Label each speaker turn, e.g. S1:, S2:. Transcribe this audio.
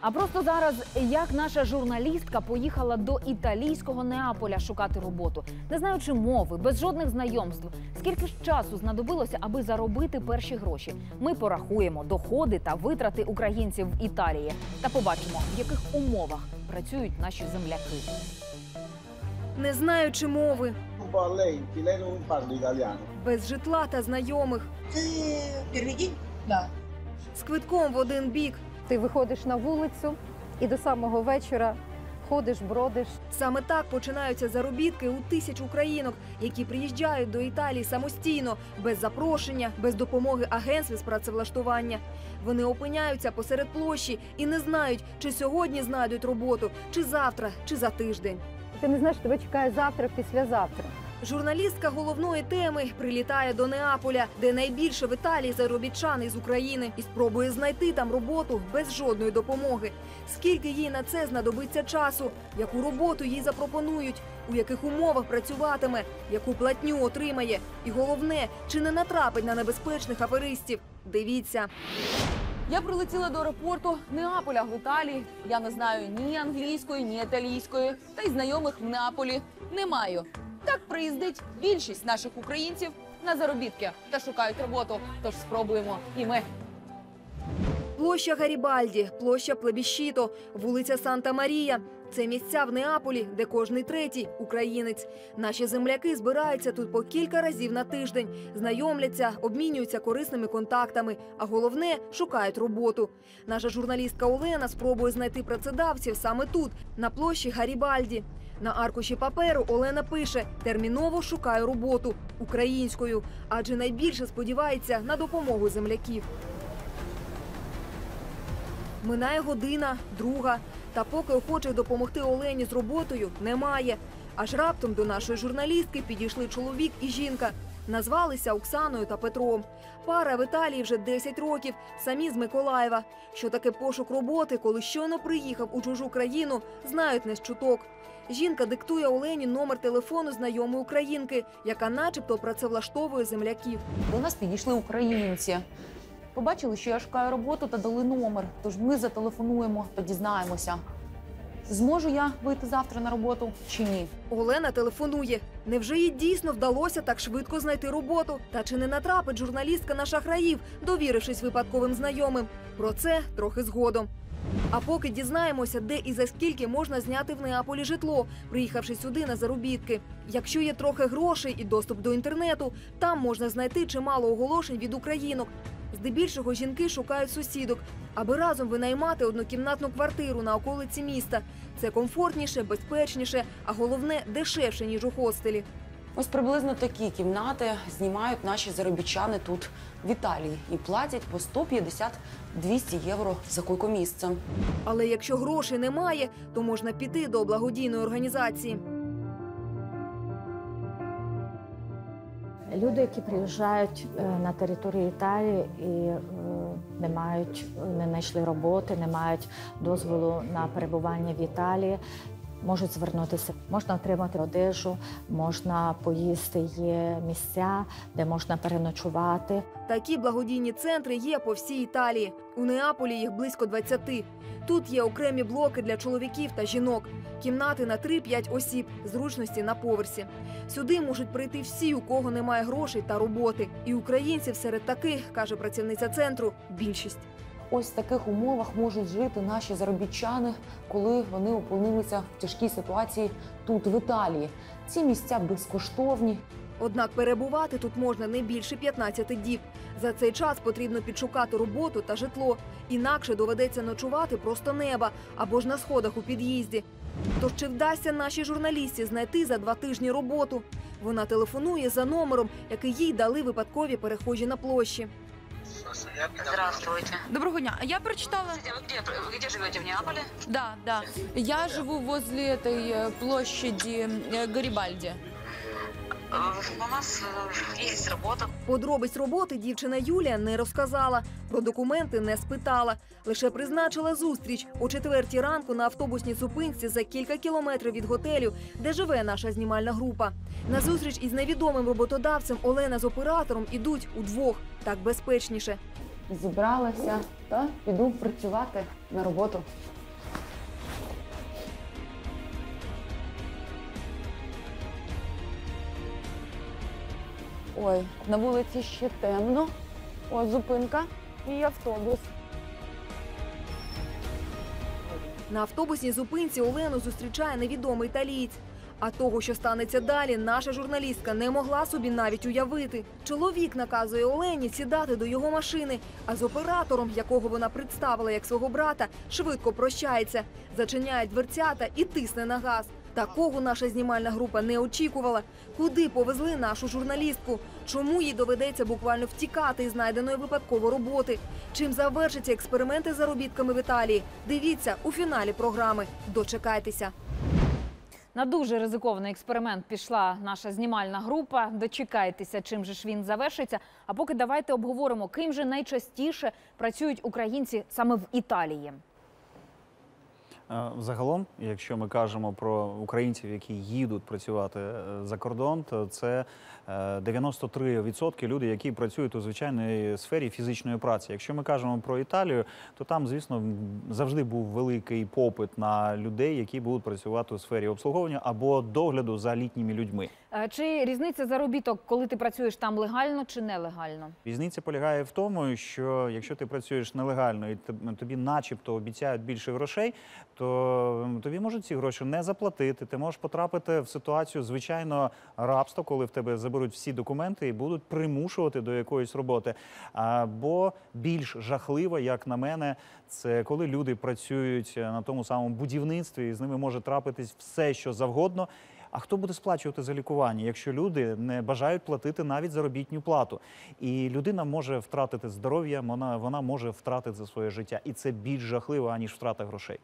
S1: А просто зараз як наша журналістка поїхала до італійського Неаполя шукати роботу, не знаючи мови, без жодних знайомств. Скільки ж часу знадобилося, аби заробити перші гроші? Ми порахуємо доходи та витрати українців в Італії та побачимо, в яких умовах працюють наші земляки.
S2: Не знаючи мови, без житла та знайомих?
S3: Да.
S2: з квитком в один бік.
S4: Ти виходиш на вулицю і до самого вечора ходиш, бродиш.
S2: Саме так починаються заробітки у тисяч українок, які приїжджають до Італії самостійно, без запрошення, без допомоги агентств з працевлаштування. Вони опиняються посеред площі і не знають, чи сьогодні знайдуть роботу, чи завтра, чи за тиждень.
S4: Ти не знаєш, тебе чекає завтра, післязавтра.
S2: Журналістка головної теми прилітає до Неаполя, де найбільше в Італії заробітчан із України, і спробує знайти там роботу без жодної допомоги. Скільки їй на це знадобиться часу, яку роботу їй запропонують, у яких умовах працюватиме, яку платню отримає, і головне, чи не натрапить на небезпечних аферистів. Дивіться.
S5: Я прилетіла до аеропорту Неаполя в Італії. Я не знаю ні англійської, ні італійської, та й знайомих в Неаполі не маю. Так приїздить більшість наших українців на заробітки та шукають роботу. Тож спробуємо і ми.
S2: Площа Гарібальді, площа Плебіщіто, вулиця Санта Марія. Це місця в Неаполі, де кожний третій українець. Наші земляки збираються тут по кілька разів на тиждень, знайомляться, обмінюються корисними контактами, а головне шукають роботу. Наша журналістка Олена спробує знайти працедавців саме тут, на площі Гарібальді. На аркуші паперу Олена пише: терміново шукаю роботу українською, адже найбільше сподівається на допомогу земляків. Минає година, друга. Та поки охочих допомогти Олені з роботою немає. Аж раптом до нашої журналістки підійшли чоловік і жінка. Назвалися Оксаною та Петром. Пара в Італії вже 10 років, самі з Миколаєва. Що таке пошук роботи, коли щойно приїхав у чужу країну, знають не з чуток. Жінка диктує Олені номер телефону знайомої українки, яка начебто працевлаштовує земляків.
S5: До нас підійшли українці. Побачили, що я шукаю роботу та дали номер. Тож ми зателефонуємо та дізнаємося, зможу я вийти завтра на роботу чи ні.
S2: Олена телефонує. Невже їй дійсно вдалося так швидко знайти роботу? Та чи не натрапить журналістка на шахраїв, довірившись випадковим знайомим? Про це трохи згодом. А поки дізнаємося, де і за скільки можна зняти в Неаполі житло, приїхавши сюди на заробітки. Якщо є трохи грошей і доступ до інтернету, там можна знайти чимало оголошень від українок. Здебільшого жінки шукають сусідок, аби разом винаймати однокімнатну квартиру на околиці міста. Це комфортніше, безпечніше, а головне дешевше ніж у хостелі.
S6: Ось приблизно такі кімнати знімають наші заробітчани тут в Італії і платять по 150-200 євро за койкомісце.
S2: Але якщо грошей немає, то можна піти до благодійної організації.
S7: Люди, які приїжджають е, на територію Італії і е, не мають, не знайшли роботи, не мають дозволу на перебування в Італії. Можуть звернутися, можна отримати одежу, можна поїсти. Є місця, де можна переночувати.
S2: Такі благодійні центри є по всій Італії. У Неаполі їх близько 20. Тут є окремі блоки для чоловіків та жінок, кімнати на 3-5 осіб, зручності на поверсі. Сюди можуть прийти всі, у кого немає грошей та роботи. І українців серед таких, каже працівниця центру, більшість.
S6: Ось в таких умовах можуть жити наші заробітчани, коли вони опинилися в тяжкій ситуації тут, в Італії. Ці місця безкоштовні.
S2: Однак перебувати тут можна не більше 15 діб. За цей час потрібно підшукати роботу та житло. Інакше доведеться ночувати просто неба або ж на сходах у під'їзді. Тож чи вдасться нашій журналісті знайти за два тижні роботу? Вона телефонує за номером, який їй дали випадкові перехожі на площі.
S8: Здравствуйте.
S5: Доброго дня. Я прочитала.
S8: Скажите, вы где, вы где живете, в Неаполе?
S5: Да, да. Я живу возле этой э, площади э, Гарибальди.
S8: Э, У нас э, есть работа.
S2: Подробиць роботи дівчина Юлія не розказала. Про документи не спитала. Лише призначила зустріч о четвертій ранку на автобусній зупинці за кілька кілометрів від готелю, де живе наша знімальна група. На зустріч із невідомим роботодавцем Олена з оператором ідуть удвох. Так безпечніше.
S6: зібралася та піду працювати на роботу. Ой, на вулиці ще темно. Ось зупинка і автобус.
S2: На автобусній зупинці Олену зустрічає невідомий італієць. А того, що станеться далі, наша журналістка не могла собі навіть уявити. Чоловік наказує Олені сідати до його машини, а з оператором, якого вона представила як свого брата, швидко прощається, зачиняє дверцята і тисне на газ. Такого наша знімальна група не очікувала. Куди повезли нашу журналістку? Чому їй доведеться буквально втікати із знайденої випадково роботи? Чим завершаться експерименти з заробітками в Італії? Дивіться у фіналі програми. Дочекайтеся.
S1: На дуже ризикований експеримент пішла наша знімальна група. Дочекайтеся, чим же ж він завершиться. А поки давайте обговоримо, ким же найчастіше працюють українці саме в Італії.
S9: Е, Загалом, якщо ми кажемо про українців, які їдуть працювати е, за кордон, то це е, 93% люди, які працюють у звичайній сфері фізичної праці. Якщо ми кажемо про Італію, то там, звісно, завжди був великий попит на людей, які будуть працювати у сфері обслуговування або догляду за літніми людьми.
S1: Е, Чи різниця заробіток, коли ти працюєш там легально чи нелегально?
S9: Різниця полягає в тому, що якщо ти працюєш нелегально і тоб- тобі, начебто, обіцяють більше грошей, то тобі можуть ці гроші не заплатити. Ти можеш потрапити в ситуацію звичайно рабства, коли в тебе заберуть всі документи і будуть примушувати до якоїсь роботи. Або більш жахливо, як на мене, це коли люди працюють на тому самому будівництві, і з ними може трапитись все, що завгодно. А хто буде сплачувати за лікування, якщо люди не бажають платити навіть заробітну плату? І людина може втратити здоров'я, вона, вона може втратити за своє життя, і це більш жахливо аніж втрата грошей.